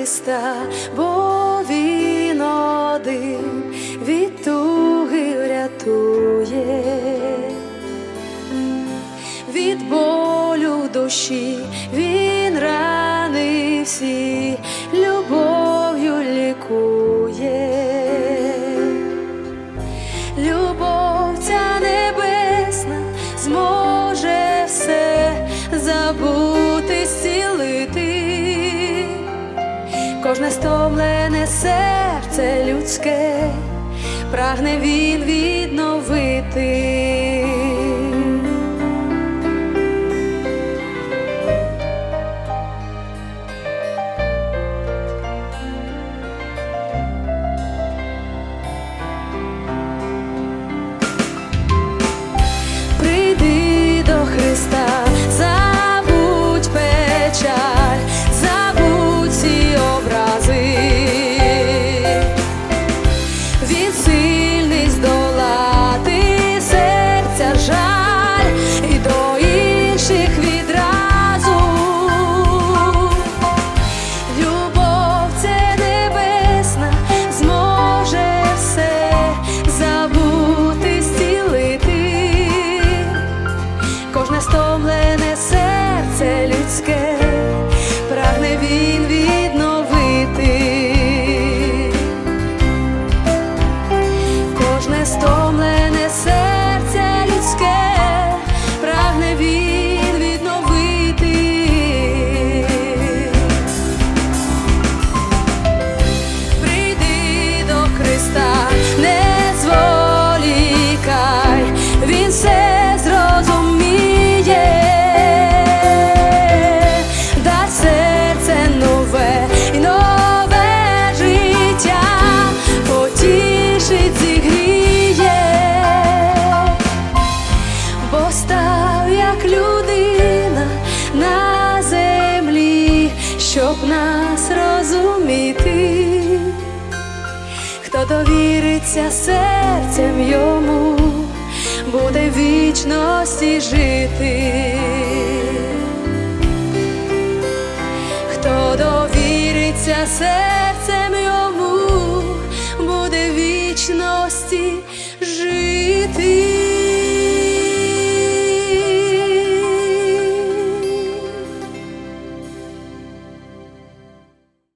Христа, бо Він один від туги врятує, від болю душі він рани всі Кожне стомлене серце людське прагне він відновити. Прагне щоб нас розуміти хто довіриться серцем йому, буде вічності жити. Хто довіриться серцем йому, буде в вічності.